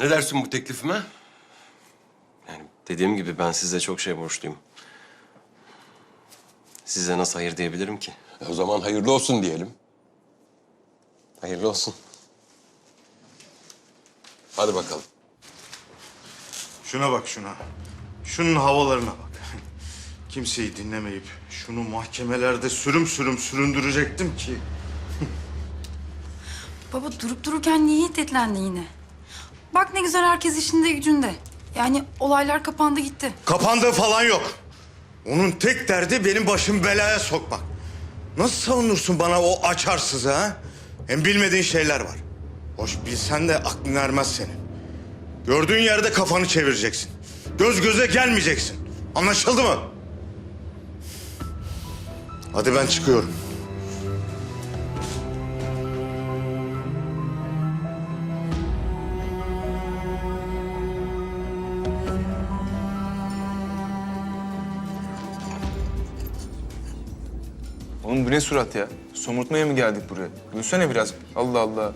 Ne dersin bu teklifime? Yani dediğim gibi ben size çok şey borçluyum. Size nasıl hayır diyebilirim ki? E, o zaman hayırlı olsun diyelim. Hayırlı olsun. Hadi bakalım. Şuna bak şuna. Şunun havalarına bak. Kimseyi dinlemeyip şunu mahkemelerde sürüm sürüm süründürecektim ki. Baba durup dururken niye hiddetlendi yine? Bak ne güzel herkes işinde gücünde. Yani olaylar kapandı gitti. Kapandığı falan yok. Onun tek derdi benim başımı belaya sokmak. Nasıl savunursun bana o açarsızı ha? Hem bilmediğin şeyler var. Hoş bilsen de aklın ermez senin. Gördüğün yerde kafanı çevireceksin. Göz göze gelmeyeceksin. Anlaşıldı mı? Hadi ben çıkıyorum. Oğlum bu ne surat ya? Somurtmaya mı geldik buraya? Gülsene biraz. Allah Allah.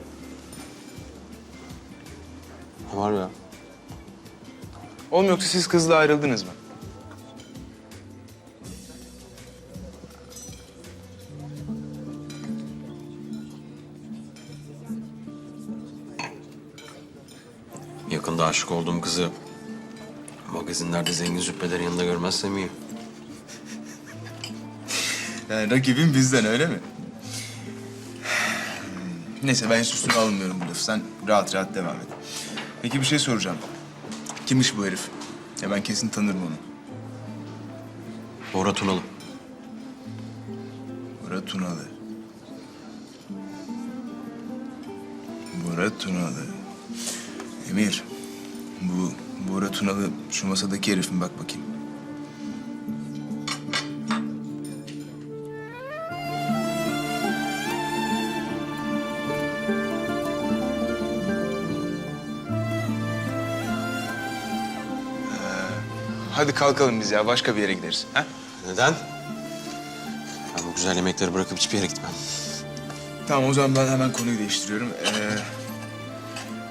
Var ya. Oğlum yoksa siz kızla ayrıldınız mı? Yakında aşık olduğum kızı magazinlerde zengin züppelerin yanında görmezsem iyi. Yani rakibin bizden öyle mi? Neyse ben hiç üstüne alınmıyorum bu lafı. Sen rahat rahat devam et. Peki bir şey soracağım. Kimmiş bu herif? Ya ben kesin tanırım onu. Bora Tunalı. Bora Tunalı. Bora Tunalı. Emir, bu Bora Tunalı şu masadaki herif mi? Bak bakayım. Hadi kalkalım biz ya. Başka bir yere gideriz. Ha? Neden? Ben bu güzel yemekleri bırakıp hiçbir yere gitmem. Tamam o zaman ben hemen konuyu değiştiriyorum. Ee,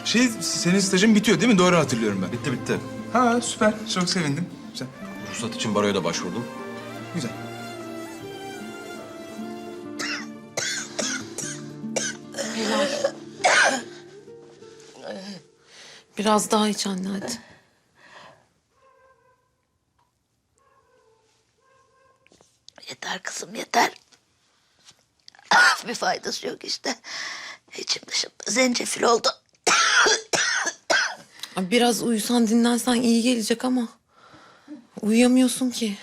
şey senin stajın bitiyor değil mi? Doğru hatırlıyorum ben. Bitti bitti. Ha süper. Çok sevindim. Güzel. Ruhsat için baroya da başvurdum. Güzel. Biraz daha iç anne hadi. Yeter kızım yeter. bir faydası yok işte. İçim dışım zencefil oldu. Biraz uyusan dinlensen iyi gelecek ama. Uyuyamıyorsun ki.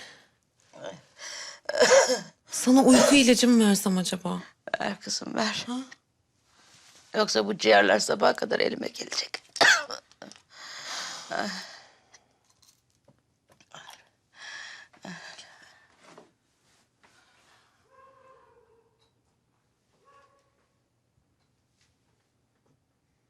Sana uyku ilacı mı versem acaba? Ver kızım ver. Yoksa bu ciğerler sabaha kadar elime gelecek.